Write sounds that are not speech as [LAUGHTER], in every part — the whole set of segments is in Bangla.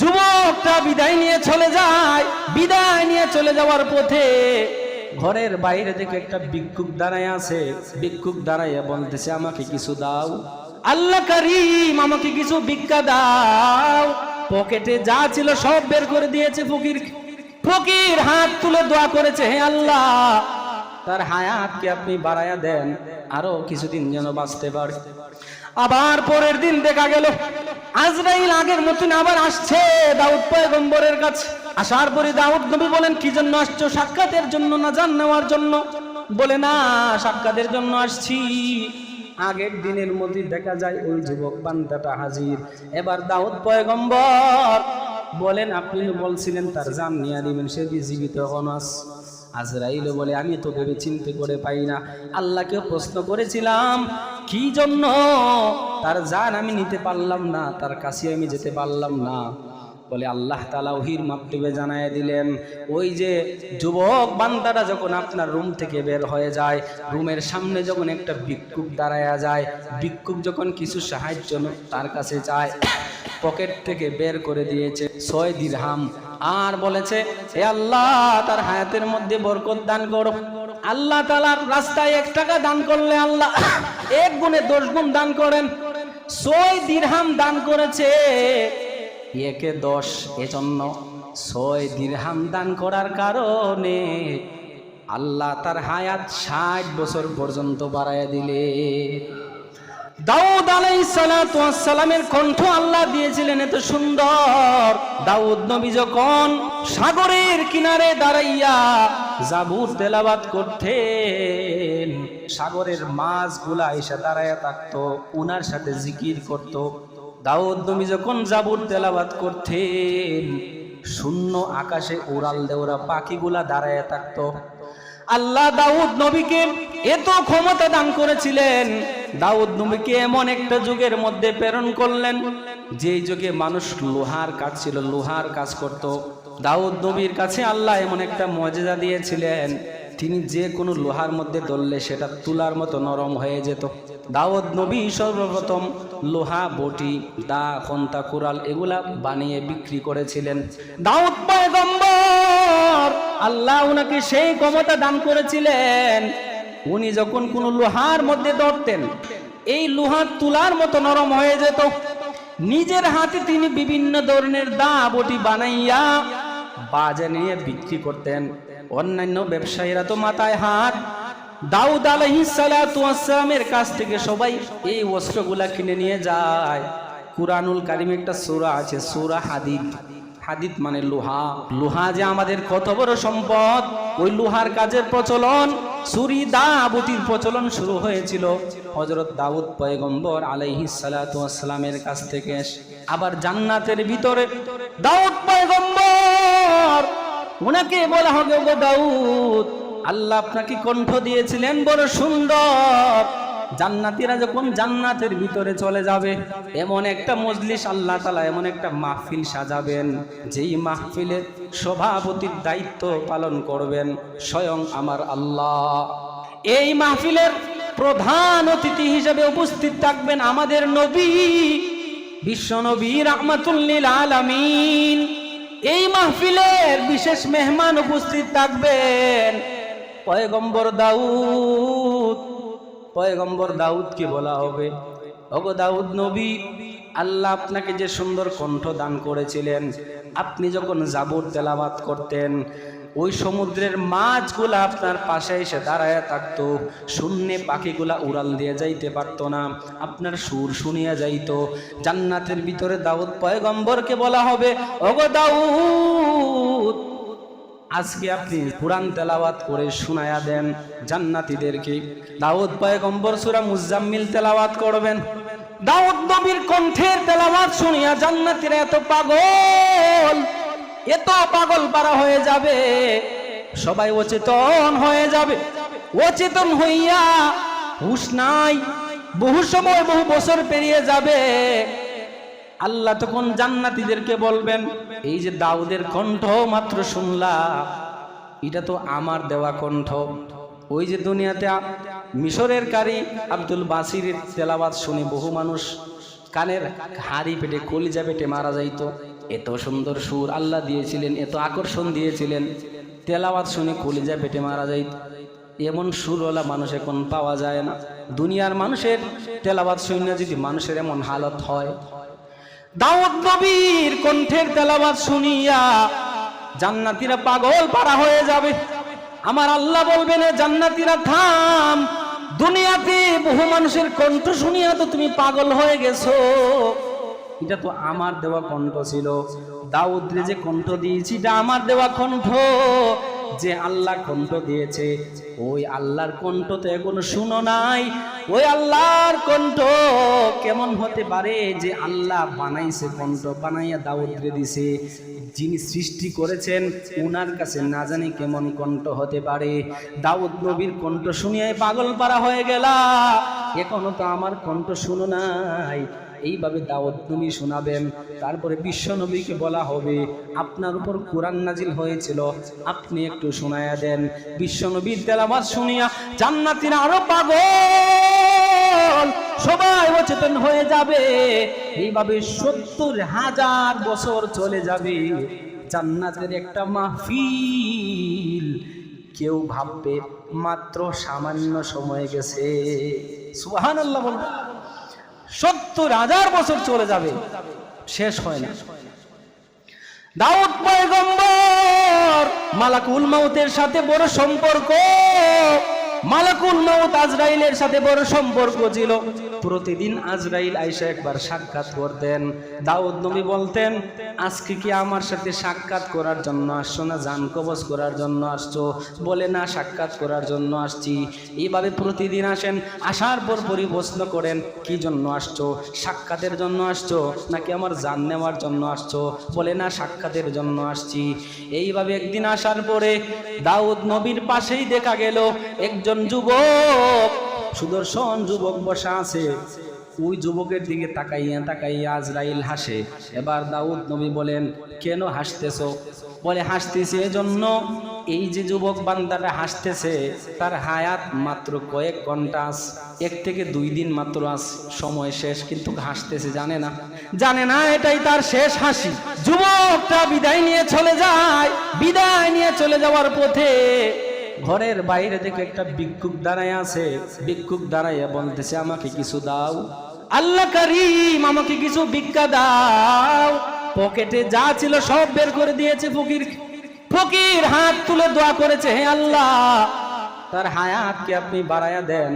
যুবকটা বিদায় নিয়ে চলে যায়। বিদায় নিয়ে চলে যাওয়ার পথে ঘরের বাইরে থেকে একটা ভিক্ষুক দাঁড়ায় আছে। ভিক্ষুক দাঁড়াইয়া বলতেছে, আমাকে কিছু দাও। আল্লাহ করিম, আমাকে কিছু ভিক্ষা দাও। পকেটে যা ছিল সব বের করে দিয়েছে ফকির। ফকির, হাত তুলে দোয়া করেছে, হে আল্লাহ। তার হায়াতকে আপনি বাড়ায়া দেন, আরও কিছুদিন যেন বাঁচতে পারে। আবার পরের দিন দেখা গেল। আজরাইল আগের মতন আবার আসছে দাউদ পয়গম্বরের কাছে। আসার পরে দাউদ নবী বলেন, কি জন্য আসছো? সাক্ষাতের জন্য না জান নেওয়ার জন্য? বলে, না, সাক্ষাতের জন্য আসছি। আগের দিনের মধ্যে দেখা যায়, ওই যুবক বান্দাটা হাজির। এবার দাউদ পয়গম্বর বলেন আপনি বলছিলেন, তার জান নিয়ে দিবেন সে জীবিত এখন আছে আজরাইল বলে, আমি তো ভেবে চিনতে করে পাই না। আল্লাহকে প্রশ্ন করেছিলাম, কি জন্য? তার জান আমি নিতে পারলাম না, তার কাছে আমি যেতে পারলাম না। বলে আল্লাহ তালা ওহির মাপটিবে জানায় দিলেন, ওই যে যুবক বান্দারা যখন আপনার রুম থেকে বের হয়ে যায়, রুমের সামনে যখন একটা ভিক্ষুক দাঁড়ায়া যায় ভিক্ষুক যখন কিছু সাহায্য তার কাছে যায় পকেট থেকে বের করে দিয়েছে ছয় দিরহাম। আর বলেছে হে আল্লাহ, তার হায়াতের মধ্যে বরকত দান করো। আল্লাহ তালার রাস্তায় এক টাকা দান করলে আল্লাহ [COUGHS] এক গুণে দশ গুণ দান করেন। ছয় দিরহাম দান করেছে, একে দশ এজন্য। ছয় দিরহাম দান করার কারণে আল্লাহ তার হায়াত ষাট বছর পর্যন্ত বাড়ায় দিলে। দাউদ আলাইসালামের কণ্ঠ আল্লাহ দিয়েছিলেন, এত সুন্দর। দাউদ নবী যখন সাগরের কিনারে দাঁড়াইয়া জাবুর তেলাবাত করতেন, সাগরের মাছগুলা এসে দাঁড়াইয়া থাকতো, উনার সাথে জিকির করত। দাউদ নবী যখন জাবুর তেলাবাত করতেন, শূন্য আকাশে উড়াল দেওরা পাখিগুলা দাঁড়াইয়া থাকতো। আল্লাহ দাউদ নবীকে এত ক্ষমতা দান করেছিলেন দাউদ নবীকে এমন একটা যুগের মধ্যে প্রেরণ করলেন, যেই যুগে মানুষ লোহার কাজ ছিল, লোহার কাজ করত। দাউদ নবীর কাছে আল্লাহ এমন একটা মজেদা দিয়েছিলেন, তিনি যে কোনো লোহার মধ্যে ধরলে সেটা তুলার মতো নরম হয়ে যেত। দাউদ নবী সর্বপ্রথম লোহা, বটি, দা, খন্তা, কুড়াল এগুলা বানিয়ে বিক্রি করেছিলেন। দাউদ পয়গম্বর, আল্লাহ উনাকে সেই ক্ষমতা দান করেছিলেন। উনি যখন কোনো লোহার মধ্যে ধরতেন এই লোহার তুলার মতো নরম হয়ে যেত। নিজের হাতে তিনি বিভিন্ন ধরনের দা বটি বানাইয়া বাজে নিয়ে বিক্রি করতেন। অন্যান্য ব্যবসায়ীরা তো মাথায় হাত। দাউদ আলহিসালামের কাছ থেকে সবাই এই অস্ত্রগুলা কিনে নিয়ে যায়। কুরআনুল কারিমে একটা সূরা আছে, সূরা হাদিদ। হাদিদ মানে লোহা লোহা যে আমাদের কত বড় সম্পদ, ওই লোহার কাজের প্রচলন ছুরি দা বুটির প্রচলন শুরু হয়েছিল হজরত দাউদ পয়গম্বর আলাইহি সালামের কাছ থেকে। আবার জান্নাতের ভিতরে দাউদ পয়গম্বর, ওনাকে বলা হবে গো দাউদ, আল্লাহ আপনাকে কণ্ঠ দিয়েছিলেন, বড় সুন্দর জান্নাতীরা যখন জান্নাতের ভিতরে চলে যাবে, এমন একটা মজলিস আল্লাহ তালা এমন একটা মাহফিল সাজাবেন, যেই মাহফিলের সভাপতির দায়িত্ব পালন করবেন স্বয়ং আমার আল্লাহ। এই মাহফিলের প্রধান অতিথি হিসেবে উপস্থিত থাকবেন আমাদের নবী, বিশ্ব নবী রহমাতুল্লিল আলামিন। এই মাহফিলের বিশেষ মেহমান উপস্থিত থাকবেন পয়গম্বর দাউদ। পয়গম্বর দাউদকে বলা হবে। ওগো দাউদ নবী, আল্লাহ আপনাকে যে সুন্দর কণ্ঠ দান করেছিলেন, আপনি যখন জাবুর তেলাবাত করতেন, ওই সমুদ্রের মাছগুলা আপনার পাশে এসে দাঁড়ায় থাকতো, শূন্যে পাখিগুলা উড়াল দিয়ে যাইতে পারতো না, আপনার সুর শুনিয়া যাইত। জান্নাতের ভিতরে দাউদ পয়গম্বরকে বলা হবে, ওগো দাউদ আজকে আপনি কোরআন তেলাওয়াত করে শোনায়া দেন, জান্নাতীদেরকে। দাউদ পয়গম্বর সূরা মুজাম্মিল তেলাওয়াত করবেন। দাউদ নবীর কণ্ঠের তেলাওয়াত শুনিয়া জান্নাতীরা এত পাগল এত পাগল পারা হয়ে যাবে। সবাই অচেতন হয়ে যাবে। অচেতন হইয়া হুশ নাই, বহু সময় বহু বছর পেরিয়ে যাবে। আল্লাহ তখন জান্নাতীদেরকে বলবেন, এই যে দাউদের কণ্ঠ মাত্র শুনলা এটা তো আমার দেওয়া কণ্ঠ। ওই যে দুনিয়াতে মিশরের কারি আব্দুল বাসিরের তেলাবাদ শুনে বহু মানুষ কানের হাড়ি পেটে কলিজা পেটে মারা যাইত। এত সুন্দর সুর আল্লাহ দিয়েছিলেন, এত আকর্ষণ দিয়েছিলেন। তেলাওয়াত শুনে কলিজা পেটে মারা যাইত। এমন সুরওয়ালা মানুষ এখন পাওয়া যায় না। দুনিয়ার মানুষের তেলাবাদ শুনে যদি মানুষের এমন হালত হয় দাউদ নবীর কণ্ঠের তেলাওয়াত শুনিয়া জান্নাতীরা পাগল পারা হয়ে যাবে। আমার আল্লাহ বলবেন, "এ জান্নাতীরা থাম। দুনিয়াতে বহু মানুষের কণ্ঠ শুনিয়া তো তুমি পাগল হয়ে গেছো। এটা তো আমার দেওয়া কণ্ঠ ছিল। দাউদ্রে যে কণ্ঠ দিয়েছি, এটা আমার দেওয়া কণ্ঠ। যে আল্লাহ কণ্ঠ দিয়েছে, ওই আল্লাহর কণ্ঠ তো এখনও শুনো নাই। ওই আল্লাহর কণ্ঠ কেমন হতে পারে যে আল্লাহ বানাইছে কণ্ঠ, বানাইয়া দাউদরে দিছে। যিনি সৃষ্টি করেছেন, উনার কাছে না জানি কেমন কণ্ঠ হতে পারে। দাউদ নবীর কণ্ঠ শুনিয়ে পাগল পারা হয়ে গেলা। এখনও তো আমার কণ্ঠ শুনো নাই। এইভাবে দাওয়াত নবী শোনাবেন। তারপরে বিশ্ব নবীকে বলা হবে, আপনার উপর কোরআন নাজিল হয়েছিল, আপনি একটু শোনায়া দেন। বিশ্ব নবীর তেলাবাদ শুনিয়া জান্নাতিরা আরও পাগল, সবাই অচেতন হয়ে যাবে। এইভাবে সত্তর হাজার বছর চলে যাবে। জান্নাতের একটা মাহফিল, কেউ ভাববে মাত্র সামান্য সময় গেছে। সুহান আল্লাহ বলবে। সত্তর হাজার বছর চলে যাবে। শেষ হয় না। দাউদ পয়গম্বর মালাকুল মাউতের সাথে বড় সম্পর্ক। মালাকুল মাউত আজরাইলের সাথে বড় সম্পর্ক ছিল। প্রতিদিন আজরাইল আইসা একবার সাক্ষাৎ করতেন। দাউদ নবী বলতেন আজকে কি আমার সাথে সাক্ষাৎ করার জন্য আসছো না জান কবজ করার জন্য আসছো? বলে না, সাক্ষাৎ করার জন্য আসছি। এইভাবে প্রতিদিন আসেন, আসার পর পরই প্রশ্ন করেন, কি জন্য আসছো? সাক্ষাতের জন্য আসছো? নাকি আমার জান নেওয়ার জন্য আসছো? বলে না, সাক্ষাতের জন্য আসছি। এইভাবে একদিন আসার পরে দাউদ নবীর পাশেই দেখা গেল, একজন যুবক, সুদর্শন যুবক বসা আছে। ওই যুবকের দিকে তাকাইয়া তাকাইয়া আজরাইল হাসে। এবার দাউদ নবী বলেন, কেন হাসতেছো? বলে, হাসতেছে এজন্য এই যে যুবক বান্দাটা হাসতেছে, তার হায়াত মাত্র কয়েক ঘণ্টা আস, এক থেকে দুই দিন মাত্র আস, সময় শেষ, কিন্তু হাসতেছে, জানে না। জানে না, এটাই তার শেষ হাসি। যুবকটা বিদায় নিয়ে চলে যায়। বিদায় নিয়ে চলে যাওয়ার পথে ঘরের বাইরে দেখে একটা ভিক্ষুক দাঁড়ায় আছে। ভিক্ষুক দাঁড়াইয়া বলতেছে, আমাকে কিছু দাও। আল্লাহ করিম আমাকে কিছু ভিক্ষা দাও। পকেটে যা ছিল সব বের করে দিয়েছে ফকির। ফকির হাত তুলে দোয়া করেছে, হে আল্লাহ, তার হায়াতকে আপনি বাড়ায়া দেন,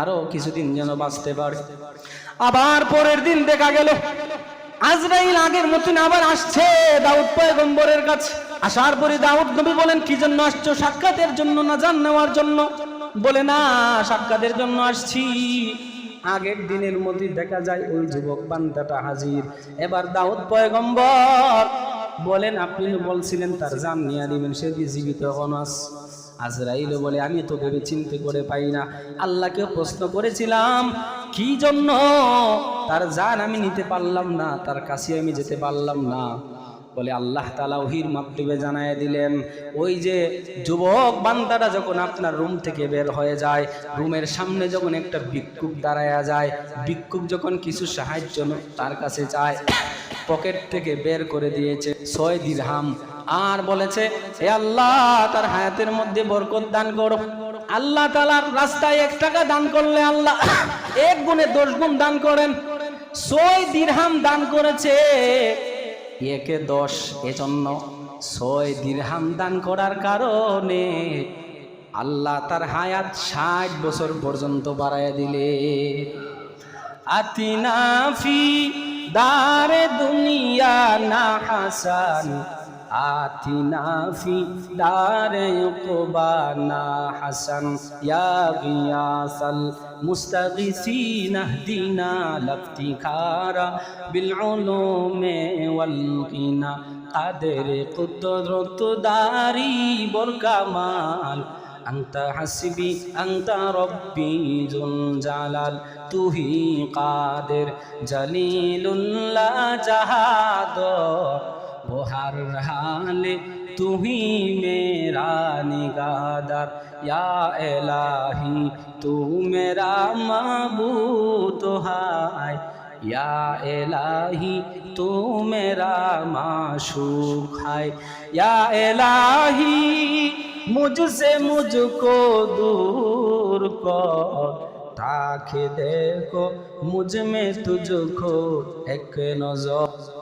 আরও কিছুদিন যেন বাঁচতে পারে। আবার পরের দিন দেখা গেল, আজরাইল আগের মতন আবার আসছে দাউদ পয়গম্বরের কাছে। আসার পরে দাউদ নবী বলেন, কি জন্য আসছো? সাক্ষাতের জন্য না জান নেওয়ার জন্য? বলে, না, সাক্ষাতের জন্য আসছি। আগের দিনের মধ্যে দেখা যায় ওই যুবক বান্দাটা হাজির। এবার দাউদ পয়গম্বর বলেন, আপনি বলছিলেন তার জান নিয়ে দিবেন সে কি জীবিত আস আজরাইল বলে, আমি তো ভেবে চিনতে করে পাই না। আল্লাহকে প্রশ্ন করেছিলাম, কি জন্য? তার জান আমি নিতে পারলাম না, তার কাছে আমি যেতে পারলাম না। বলে আল্লাহ তালা ওহির মাপটিবে জানায় দিলেন, ওই যে যুবক বান্দাটা যখন আপনার রুম থেকে বের হয়ে যায়, রুমের সামনে যখন একটা ভিক্ষুক দাঁড়ায়া যায়, ভিক্ষুক যখন কিছু সাহায্য তার কাছে যায় পকেট থেকে বের করে দিয়েছে ছয় দিরহাম, আর বলেছে হে আল্লাহ, তার হায়াতের মধ্যে বরকত দান করো। আল্লাহ তালার রাস্তায় এক টাকা দান করলে আল্লাহ এক গুণে দশ গুণ দান করেন। ছয় দিরহাম দান করেছে। একে দশ, এজন্য ছয় দিরহাম দান করার কারণে আল্লাহ তার হায়াত ষাট বছর পর্যন্ত বাড়াইয়া দিলে। আতিনাফি দারে দুনিয়া না হাসান آتنا في دار يقبانا حسن يا غياث المستغيثين اهدنا لافتكارا بالعلوم والغنى قدر قدرت داري بركمال أنت حسبي أنت ربي ذو الجلال تهي قادر جليل لا جهاد हो हर हाल तू ही मेरा निगादार या एलाही तू मेरा मबूत हाय या एलाही तू मेरा माशूक है या एलाही मुझसे मुझको दूर कर ताकि देखो मुझ में तुझको एक नजर